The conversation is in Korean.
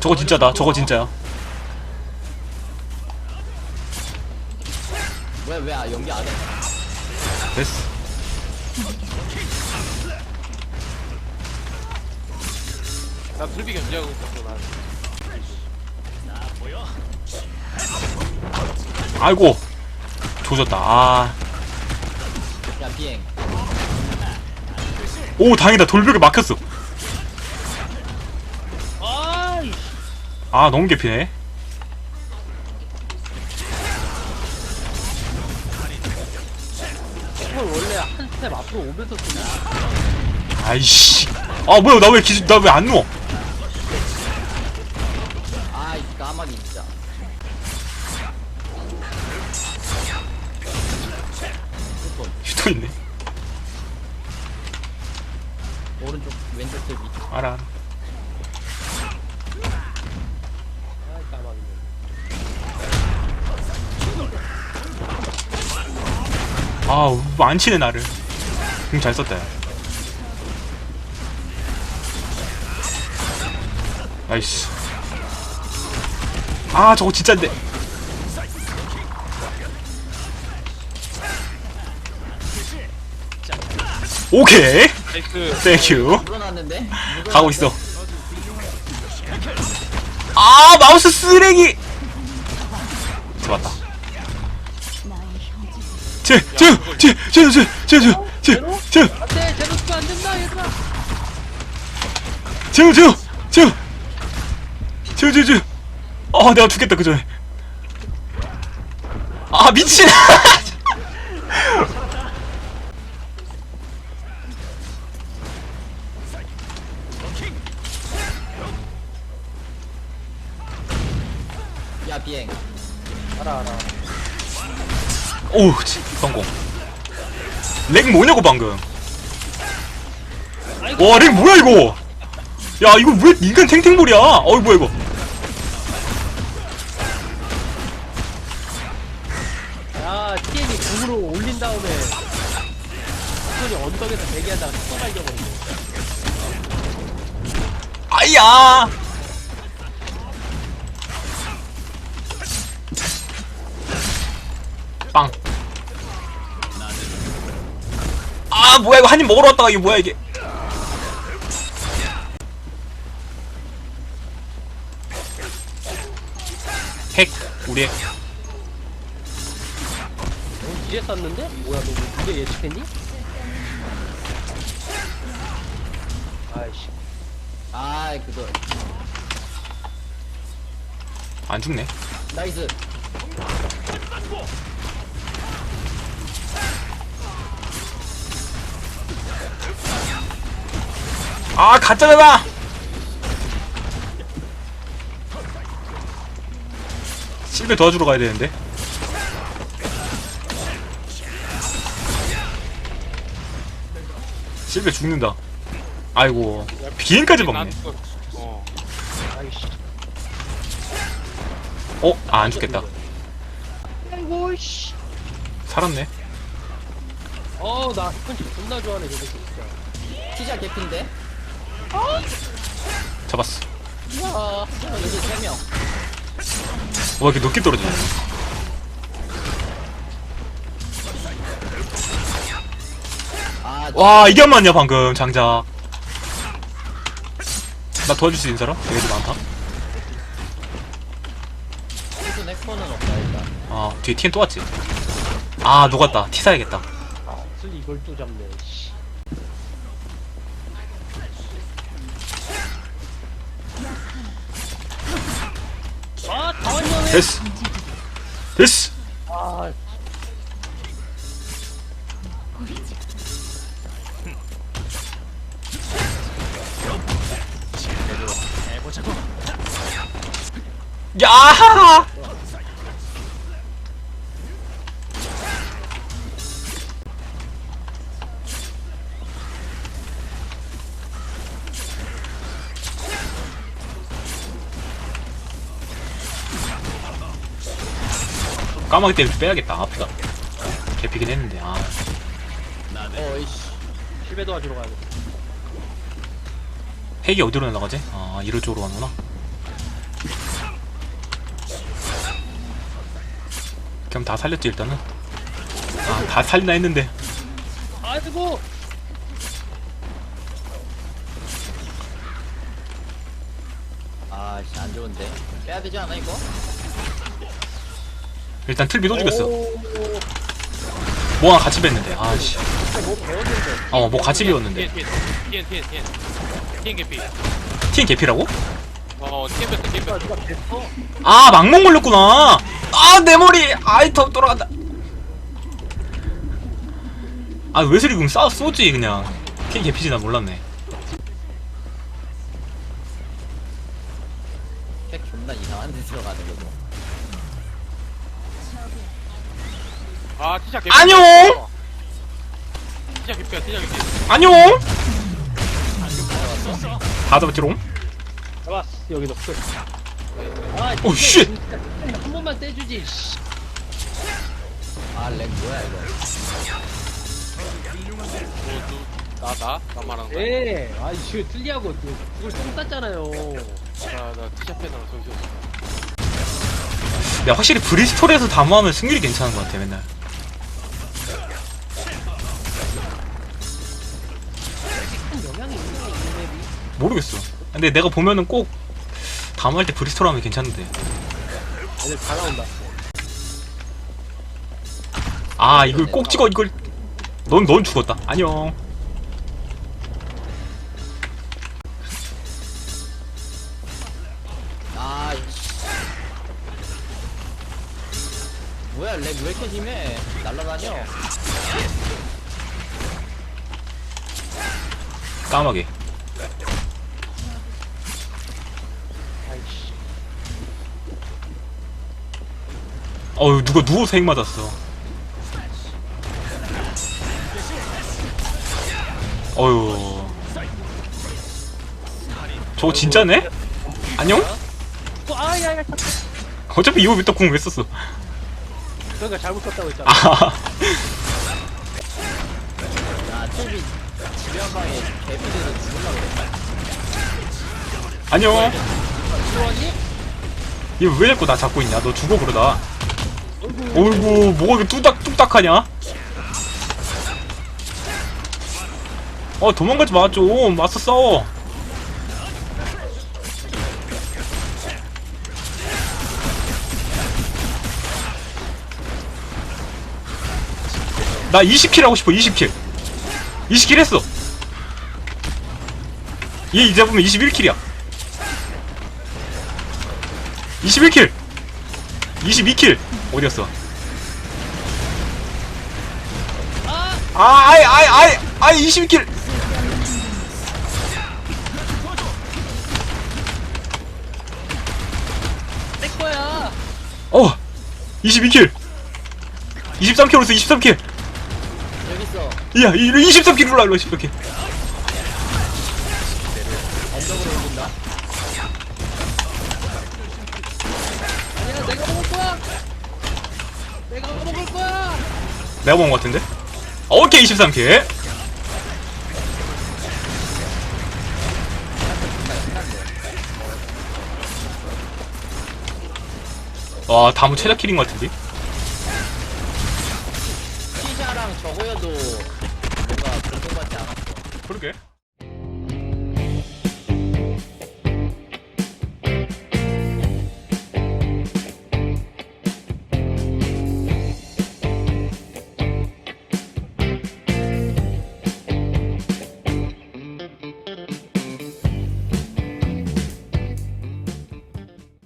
저거 진짜다. 저거 진짜야. 왜, 왜, 아, 연기 안 해? 됐어. 나 불비 견제하고 있었어 난 아이고. 조졌다. 아. 야, 비행. 오, 다행이다. 돌벽에 막혔어. 아, 너무 개피네. 이걸 원래 한 스텝 앞으로 오면서 쓰냐 아이씨. 아, 뭐야. 나 왜 기준, 나 왜 안 누워? 아, 이 까마귀 진짜. 휴ton 있네. 오른쪽, 왼쪽 대비. 알아. 알아. 아, 뭐안 치네, 나를. 공잘 썼다, 야. 나이스. 아, 저거 진짠데. 오케이. 땡큐. 물어놨는데? 가고 있어. 아, 마우스 쓰레기! 잡았다. 제, 제, 제, 제, 제, 제, 제, 제, 제, 안 된다 얘들아 제우 제우 제우 제우 제우 제우 아 내가 죽겠다 그 전에 아 미친 야, 비행. 알아 알아 오우 치, 성공. 렉 뭐냐고 방금. 와 렉 뭐야 이거? 야 이거 왜 인간 탱탱볼이야? 어이 뭐야 이거? 야 TN이 궁으로 올린 다음에 손이 언덕에서 대기하다가 또 발견버리네 아이야! 빵. 아 뭐야 이거 한 입 먹으러 왔다가 이게 뭐야 이게 핵 우리 핵너 이제 쐈는데? 뭐야 너 이제 예측했니? 아이씨 아, 그거. 안 죽네 나이스. 아 가짜잖아. 실베 도와주러 가야 되는데. 실베 죽는다. 아이고. 비행까지 먹네. 어 아이씨 어? 아 안 죽겠다. 살았네. 어나 스펀지 존나 좋아하네 저거 진짜. 피자 개핀데? 잡았어. 여기 세 명 와 이렇게 높게 떨어지네. 아, 와 이게 안 맞냐 방금 장작. 나 도와줄 수 있는 사람? 여기도 많다. 무슨 엑스포는 없다, 일단. 아 뒤에 TN 또 왔지? 아 녹았다. 티 사야겠다. 슬 이걸 또 잡네 씨 됐어. 됐어. 아, 야 까마귀 때문에 빼야겠다 아프다 개피긴 했는데 아 어, 이씨. 실베 도와주러 가야 돼. 핵이 어디로 날아가지? 아 이로 쪽으로 가는구나 그럼 다 살렸지 일단은 아 다 살리나 했는데 아이고 아씨 안 좋은데 빼야 되지 않아 이거? 일단 틀비 또 죽였어. 오, 뭐랑 같이 뺐는데. 아씨. 진짜 뭐 같이 비웠는데. TN TN TN TN TN 개피 TN 개피라고? 어아 막목 걸렸구나. 아 내 머리 아이 더 돌아간다. 아 웨슬리 그럼 싸 쏘지 그냥. TN 개피지 나 몰랐네 아 티샤 개피. 안녕! 티샤 개피야 티샤 개피. 안녕! 다 잡았지롱 잡았어 여기 넣고 아 오, 쉣! 진짜 한 번만 떼주지 씨. 아렉 뭐야 이거? 나나 나 말하는 거야? 예, 아 이거 틀리하고 그걸 똥 쌌잖아요. 나나 티샤 빼느라 정신 없어 야 확실히 브리스톨에서 담화하면 승률이 괜찮은 것 같아 맨날. 모르겠어 근데 내가 보면은 꼭 담화할 때 브리스톨 하면 괜찮은데 다 나온다. 아 이걸 꼭 찍어 이걸 넌 넌 죽었다 안녕 왜 이렇게 심해 날라다녀 아이씨. 어우 누가 누워서 핵 맞았어 어휴 저거 진짜네? 안녕? 또 아야야. 어차피 이거 왜또 궁왜 썼어 그러니까 잘못 썼다고 했잖아. 아. 야 튜비 지변방에 개피들도 죽을라 그래 안녕. 들어왔니? 얘왜 자꾸 나 잡고 있냐? 너 죽어 그러다. 어이구 뭐가 이렇게 뚝딱 뚝딱하냐? 어 도망가지 마 좀. 맞서 싸워 나 20킬 하고 싶어 20킬. 20킬 했어. 얘 이제 보면 21킬이야. 21킬. 22킬. 어디였어? 아 아이 아이 아이 아이 22킬. 내 거야. 어 22킬 23킬로서 23킬 여기 있어 야 23킬 올라 올라 23킬 언덕으로 올린다 아니야. 내가. 내가 먹은 것 같은데 오케이 23킬. 와 다음 최다 킬인 것 같은데